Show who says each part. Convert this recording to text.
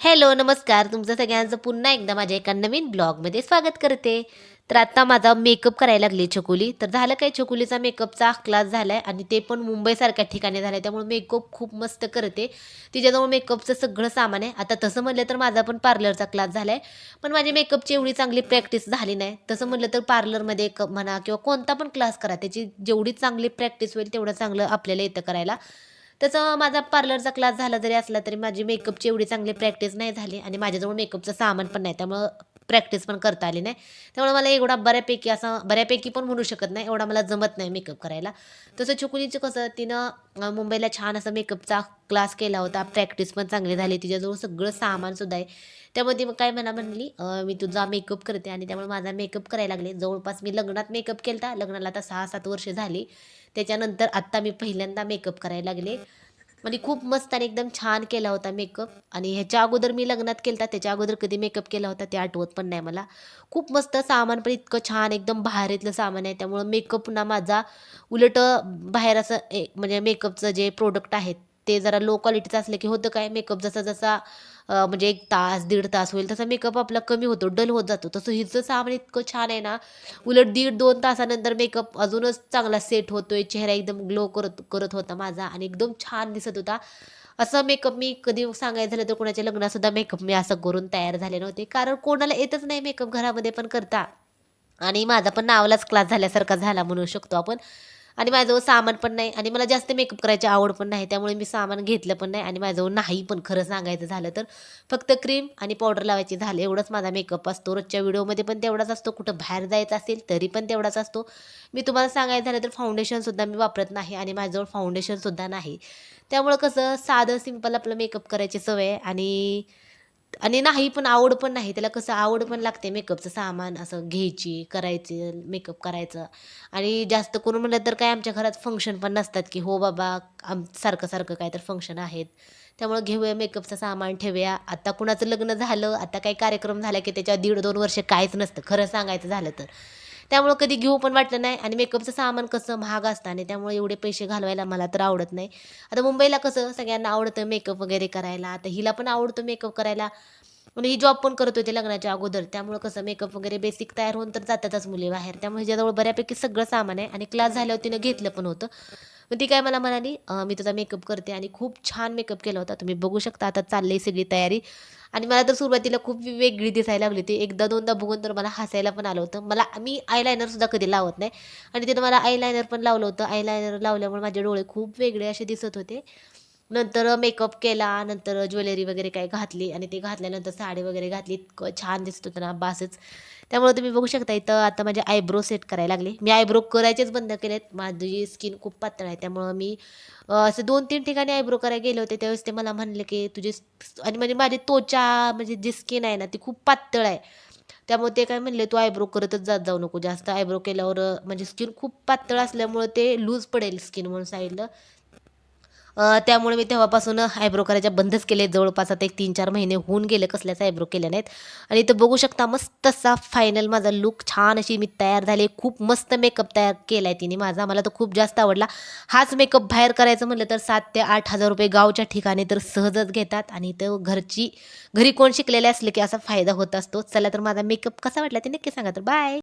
Speaker 1: Hello नमस्कार. तुमचं सगळ्यांचं पुन्हा एकदा माझ्या एका नवीन ब्लॉगमध्ये स्वागत करते. तर आता माझा मेकअप करायला लागली छकोली. तर झालं काय? छकुलीचा मेकअपचा क्लास झाला आहे आणि ते पण मुंबईसारख्या ठिकाणी झालं आहे त्यामुळे मेकअप खूप मस्त करते. तिच्याजवळ मेकअपचं सगळं सामान आहे. आता तसं म्हणलं तर माझा पण पार्लरचा क्लास झाला आहे पण माझी मेकअपची एवढी चांगली प्रॅक्टिस झाली नाही. तसं म्हणलं तर पार्लरमध्ये एक म्हणा किंवा कोणता पण क्लास करा. त्याची जेवढी चांगली प्रॅक्टिस होईल तेवढं चांगलं आपल्याला येतं करायला. तसं माझा पार्लरचा क्लास झाला जरी असला तरी माझी मेकअपची एवढी चांगली प्रॅक्टिस नाही झाली आणि माझ्याजवळ मेकअपचं सामान पण नाही. त्यामुळं प्रॅक्टिस पण करता आली नाही. त्यामुळे मला एवढा बऱ्यापैकी असं बऱ्यापैकी पण म्हणू शकत नाही एवढा मला जमत नाही मेकअप करायला. तसं चुकुलीचं कसं तिनं मुंबईला छान असा मेकअपचा क्लास केला होता. प्रॅक्टिस पण चांगली झाली. तिच्याजवळ सगळं सामानसुद्धा आहे. त्यामुळे ती मग काय म्हणा म्हणली मी तुझा मेकअप करते आणि त्यामुळे माझा मेकअप करायला लागले. जवळपास मी लग्नात मेकअप केला लग्नाला आता सहा सात वर्ष झाली. त्याच्यानंतर आत्ता मी पहिल्यांदा मेकअप करायला लागले. म्हणजे खूप मस्त आणि एकदम छान केला होता मेकअप आणि ह्याच्या अगोदर मी लग्नात केला त्याच्या अगोदर कधी मेकअप केला होता ते आठवत पण नाही मला. खूप मस्त सामान पण इतकं छान एकदम बाहेरीतलं सामान आहे. त्यामुळं मेकअप ना माझा उलट बाहेर असं ए म्हणजे मेकअपचं जे प्रोडक्ट आहेत ते जरा लो क्वालिटीचं असलं की होतं काय? मेकअप जसा जसा म्हणजे एक तास दीड तास होईल तसा मेकअप आपला कमी होतो डल होत जातो. तसं हिचं सामान इतकं छान आहे ना उलट दीड दोन तासानंतर मेकअप अजूनच चांगला सेट होतोय चेहरा एकदम ग्लो करत करत होता माझा आणि एकदम छान दिसत होता. असं मेकअप मी कधी सांगायचं झालं तर कोणाच्या लग्नातसुद्धा मेकअप मी असं करून तयार झाले नव्हते. कारण कोणाला येतच नाही मेकअप घरामध्ये पण करता. आणि माझा पण नावालाच क्लास झाल्यासारखा झाला म्हणू शकतो आपण. आणि माझ्याजवळ सामान पण नाही आणि मला जास्त मेकअप करायची आवड पण नाही त्यामुळे मी सामान घेतलं पण नाही आणि माझ्याजवळ नाही पण खरं सांगायचं झालं तर फक्त क्रीम आणि पावडर लावायची झालं. एवढंच माझा मेकअप असतो. रोजच्या व्हिडिओमध्ये पण तेवढाच असतो. कुठं बाहेर जायचं असेल तरी पण तेवढाच असतो. मी तुम्हाला सांगायचं झालं तर फाउंडेशनसुद्धा मी वापरत नाही आणि माझ्याजवळ फाउंडेशनसुद्धा नाही. त्यामुळं कसं साधं सिंपल आपलं मेकअप करायची सवय आहे आणि आणि नाही पण आवड पण नाही. त्याला कसं आवड पण लागते मेकअपचं सामान असं घ्यायची करायची मेकअप करायचं. आणि जास्त करून म्हणलं तर काय आमच्या घरात फंक्शन पण नसतात की हो बाबा आम सारखं सारखं काय तर फंक्शन आहेत. त्यामुळं घेऊया मेकअपचं सामान ठेवूया. आता कुणाचं लग्न झालं आता काही कार्यक्रम झाला की त्याच्या दीड दोन वर्ष काहीच नसतं. खरं सांगायचं झालं तर. त्यामुळं कधी घेऊ पण वाटलं नाही. आणि मेकअपचं सामान कसं महाग असतं आणि त्यामुळे एवढे पैसे घालवायला मला तर आवडत नाही. आता मुंबईला कसं सगळ्यांना आवडतं मेकअप वगैरे करायला. आता हिला पण आवडतं मेकअप करायला. म्हणून ही जॉब पण करत होते लग्नाच्या अगोदर. त्यामुळं कसं मेकअप वगैरे बेसिक तयार होऊन तर जातातच मुली बाहेर. त्यामुळे हिच्याजवळ बऱ्यापैकी सगळं सामान आहे. आणि क्लास झाल्यावर तिनं घेतलं पण होतं. मग ती काय मला म्हणाली मी तुझा मेकअप करते आणि खूप छान मेकअप केला होता. तुम्ही बघू शकता आता चालली सगळी तयारी. आणि मला तर सुरुवातीला खूप वेगळी दिसायला लागली होती. एकदा दोनदा बघून तर मला हसायला पण आलं होतं. मला मी आयलायनरसुद्धा कधी लावत नाही. आणि तिनं मला आयलायनर पण लावलं होतं. आयलायनर लावल्यामुळे माझे डोळे खूप वेगळे असे दिसत होते. नंतर मेकअप केला नंतर ज्वेलरी वगैरे काय घातली आणि ते घातल्यानंतर साडी वगैरे घातली. इतकं छान दिसत होतं ना बासच. त्यामुळे तुम्ही बघू शकता इथं आता माझे आयब्रो सेट करायला लागले. मी आयब्रो करायचेच बंद केलेत. माझी स्किन खूप पातळ आहे त्यामुळं मी असं दोन तीन ठिकाणी आयब्रो करायला गेले होते. त्यावेळेस ते मला म्हणले की तुझी आणि म्हणजे माझी त्वचा म्हणजे जी स्किन आहे ना ती खूप पातळ आहे. त्यामुळे ते काय म्हणले तू आयब्रो करतच जात जाऊ नको. जास्त आयब्रो केल्यावर म्हणजे स्किन खूप पातळ असल्यामुळं ते लूज पडेल स्किन म्हणून सांगितलं त्यामुळे मी तेव्हापासून आयब्रो करायच्या बंदच केले. जवळपास आता एक तीन चार महिने होऊन गेले कसल्याच आयब्रो केल्या नाहीत. आणि इथं बघू शकता मस्त असा फायनल माझा लुक छान अशी मी तयार झाले. खूप मस्त मेकअप तयार केला आहे तिने माझा. मला तर खूप जास्त आवडला. हाच मेकअप बाहेर करायचं म्हटलं तर सात ते आठ हजार रुपये गावच्या ठिकाणी तर सहजच घेतात. आणि इथं घरची घरी कोण शिकलेले असले की असा फायदा होत असतो. चला तर माझा मेकअप कसा वाटला ते नक्की सांगा तर. बाय